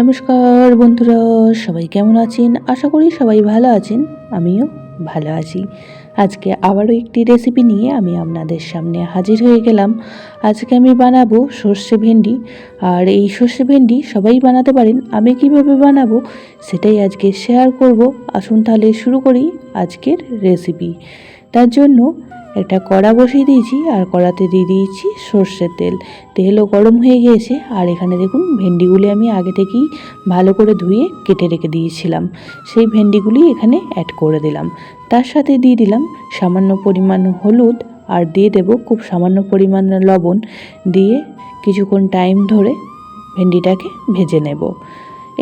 নমস্কার বন্ধুরা, সবাই কেমন আছেন? আশা করি সবাই ভালো আছেন, আমিও ভালো আছি। আজকে আবারও একটি রেসিপি নিয়ে আমি আপনাদের সামনে হাজির হয়ে গেলাম। আজকে আমি বানাবো সর্ষে ভেন্ডি। আর এই সর্ষে ভেন্ডি সবাই বানাতে পারেন, আমি কীভাবে বানাবো সেটাই আজকে শেয়ার করব। আসুন তাহলে শুরু করি আজকের রেসিপি তার জন্য একটা কড়া বসিয়ে দিয়েছি, আর কড়াতে দিয়ে দিয়েছি সর্ষের তেল। তেলও গরম হয়ে গিয়েছে, আর এখানে দেখুন ভেন্ডিগুলি আমি আগে থেকেই ভালো করে ধুয়ে কেটে রেখে দিয়েছিলাম। সেই ভেন্ডিগুলি এখানে অ্যাড করে দিলাম। তার সাথে দিয়ে দিলাম সামান্য পরিমাণ হলুদ, আর দিয়ে দেব খুব সামান্য পরিমাণ লবণ। দিয়ে কিছুক্ষণ টাইম ধরে ভেন্ডিটাকে ভেজে নেব।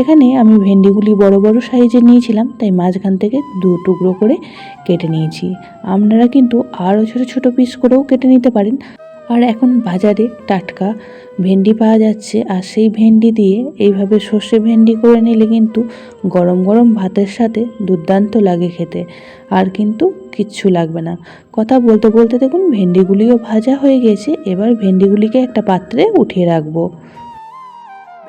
এখানে আমি ভেন্ডিগুলি বড় বড় সাইজে নিয়েছিলাম, তাই মাঝখান থেকে দু টুকরো করে কেটে নিয়েছি। আপনারা কিন্তু আরও ছোটো ছোটো পিস করেও কেটে নিতে পারেন। আর এখন বাজারে টাটকা ভেন্ডি পাওয়া যাচ্ছে, আর সেই ভেন্ডি দিয়ে এইভাবে সর্ষে ভেন্ডি করে নিলে কিন্তু গরম গরম ভাতের সাথে দুর্দান্ত লাগে খেতে, আর কিন্তু কিচ্ছু লাগবে না। কথা বলতে বলতে দেখুন, ভেন্ডিগুলিও ভাজা হয়ে গেছে, এবার ভেন্ডিগুলিকে একটা পাত্রে উঠিয়ে রাখব।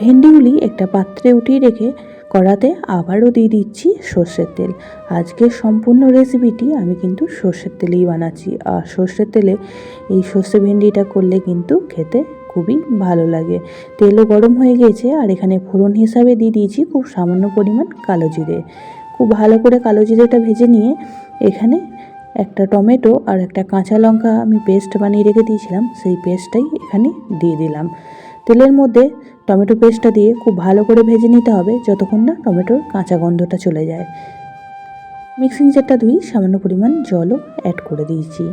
ভেন্ডিগুলি একটা পাত্রে উঠিয়ে রেখে কড়াতে আবারও দিয়ে দিচ্ছি সর্ষের তেল। আজকের সম্পূর্ণ রেসিপিটি আমি কিন্তু সর্ষের তেলেই বানাচ্ছি। আর সর্ষের তেলে এই সর্ষে ভেন্ডিটা করলে কিন্তু খেতে খুবই ভালো লাগে। তেলও গরম হয়ে গিয়েছে আর এখানে ফোড়ন হিসাবে দিয়ে দিয়েছি খুব সামান্য পরিমাণ কালো জিরে। খুব ভালো করে কালো জিরেটা ভেজে নিয়ে এখানে একটা টমেটো আর একটা কাঁচা লঙ্কা আমি পেস্ট বানিয়ে রেখে দিয়েছিলাম, সেই পেস্টটাই এখানে দিয়ে দিলাম। তেলের মধ্যে টমেটো পেস্টটা দিয়ে খুব ভালো করে ভেজে নিতে হবে যতক্ষণ না টমেটোর কাঁচা গন্ধটা চলে যায়। মিক্সিং জারটা ধুই সামান্য পরিমাণ জলও অ্যাড করে দিয়েছি।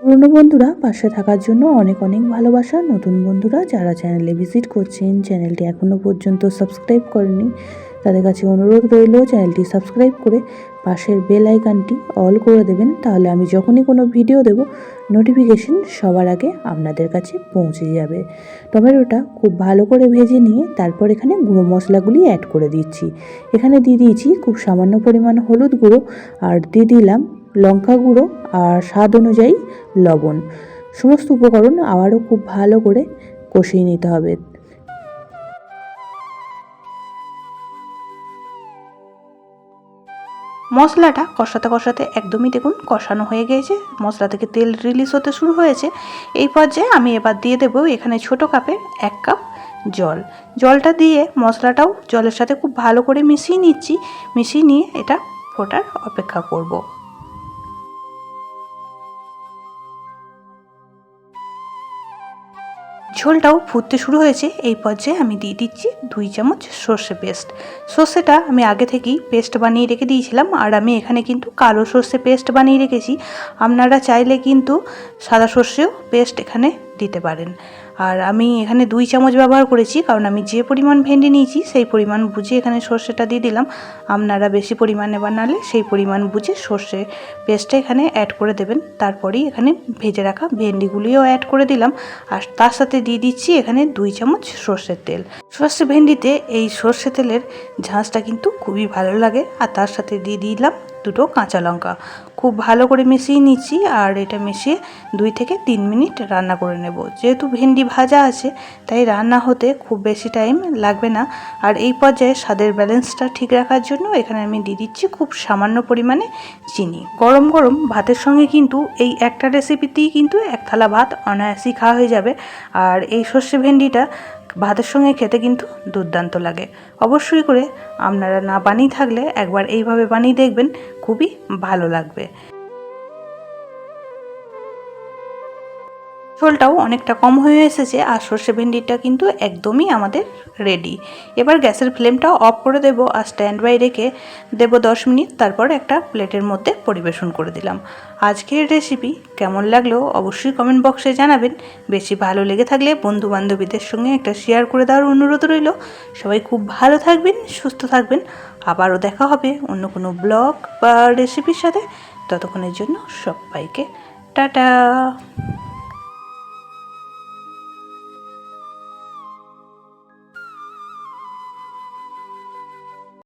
পুরনো বন্ধুরা পাশে থাকার জন্য অনেক অনেক ভালোবাসা। নতুন বন্ধুরা যারা চ্যানেলে ভিজিট করছেন চ্যানেলটি এখনও পর্যন্ত সাবস্ক্রাইব করেনি তাদের কাছে অনুরোধ রইল চ্যানেলটি সাবস্ক্রাইব করে পাশের বেল আইকনটি অল করে দেবেন, তাহলে আমি যখনই কোনো ভিডিও দেব নোটিফিকেশন সবার আগে আপনাদের কাছে পৌঁছে যাবে। টমেটোটা খুব ভালো করে ভেজে নিয়ে তারপর এখানে গুঁড়ো মশলাগুলি অ্যাড করে দিচ্ছি। এখানে দিয়ে দিয়েছি খুব সামান্য পরিমাণ হলুদ গুঁড়ো আর দিয়ে দিলাম লঙ্কা গুঁড়ো আর স্বাদ অনুযায়ী লবণ। সমস্ত উপকরণ আবারও খুব ভালো করে কষিয়ে নিতে হবে। মশলাটা কষাতে কষাতে একদমই দেখুন কষানো হয়ে গিয়েছে মশলা থেকে তেল রিলিজ হতে শুরু হয়েছে এই পর্যায়ে আমি এবার দিয়ে দেবো এখানে ছোট কাপে এক কাপ জল জলটা দিয়ে মশলাটাও জলের সাথে খুব ভালো করে মিশিয়ে নিচ্ছি, মিশিয়ে নিয়ে এটা ফোটার অপেক্ষা করব। ঝোলটাও ফুটতে শুরু হয়েছে। এই পর্যায়ে আমি দিয়ে দিচ্ছি দুই চামচ সর্ষে পেস্ট। সর্ষেটা আমি আগে থেকেই পেস্ট বানিয়ে রেখে দিয়েছিলাম, আর আমি এখানে কিন্তু কালো সর্ষে পেস্ট বানিয়ে রেখেছি। আপনারা চাইলে কিন্তু সাদা সর্ষেও পেস্ট এখানে দিতে পারেন। আর আমি এখানে দুই চামচ ব্যবহার করেছি, কারণ আমি যে পরিমাণ ভেন্ডি নিয়েছি সেই পরিমাণ বুঝে এখানে সর্ষেটা দিয়ে দিলাম। আপনারা বেশি পরিমাণে বানালে সেই পরিমাণ বুঝে সর্ষে পেস্টটা এখানে অ্যাড করে দেবেন। তারপরেই এখানে ভেজে রাখা ভেন্ডিগুলিও অ্যাড করে দিলাম। আর তার সাথে দিয়ে দিচ্ছি এখানে দুই চামচ সর্ষের তেল। সর্ষে ভেন্ডিতে এই সর্ষে তেলের ঝাঁসটা কিন্তু খুবই ভালো লাগে। আর তার সাথে দিয়ে দিলাম দুটো কাঁচা লঙ্কা। খুব ভালো করে মিশিয়ে নিচ্ছি আর এটা মিশিয়ে দুই থেকে তিন মিনিট রান্না করে নেব। যেহেতু ভেন্ডি ভাজা আছে, তাই রান্না হতে খুব বেশি টাইম লাগবে না। আর এই পর্যায়ে স্বাদের ব্যালেন্সটা ঠিক রাখার জন্য এখানে আমি দিয়ে দিচ্ছি খুব সামান্য পরিমাণে চিনি। গরম গরম ভাতের সঙ্গে কিন্তু এই একটা রেসিপিতেই কিন্তু এক থালা ভাত অনায়াসই খাওয়া হয়ে যাবে। আর এই সর্ষে ভেন্ডিটা ভাতের সঙ্গে খেতে কিন্তু দুর্দান্ত লাগে। অবশ্যই করে আপনারা না বানিয়ে থাকলে একবার এইভাবে বানিয়ে দেখবেন, খুবই ভালো লাগবে। ঝোলটাও অনেকটা কম হয়ে এসেছে আর সর্ষে ভেন্ডিটা কিন্তু একদমই আমাদের রেডি এবার গ্যাসের ফ্লেমটাও অফ করে দেব আর স্ট্যান্ড বাই রেখে দেব দশ মিনিট, তারপর একটা প্লেটের মধ্যে পরিবেশন করে দিলাম। আজকের রেসিপি কেমন লাগল অবশ্যই কমেন্ট বক্সে জানাবেন। বেশি ভালো লেগে থাকলে বন্ধু বান্ধবীদের সঙ্গে একটা শেয়ার করে দেওয়ার অনুরোধ রইল। সবাই খুব ভালো থাকবেন, সুস্থ থাকবেন। আবারও দেখা হবে অন্য কোনো ব্লগ বা রেসিপির সাথে। ততক্ষণের জন্য সবাইকে টাটা।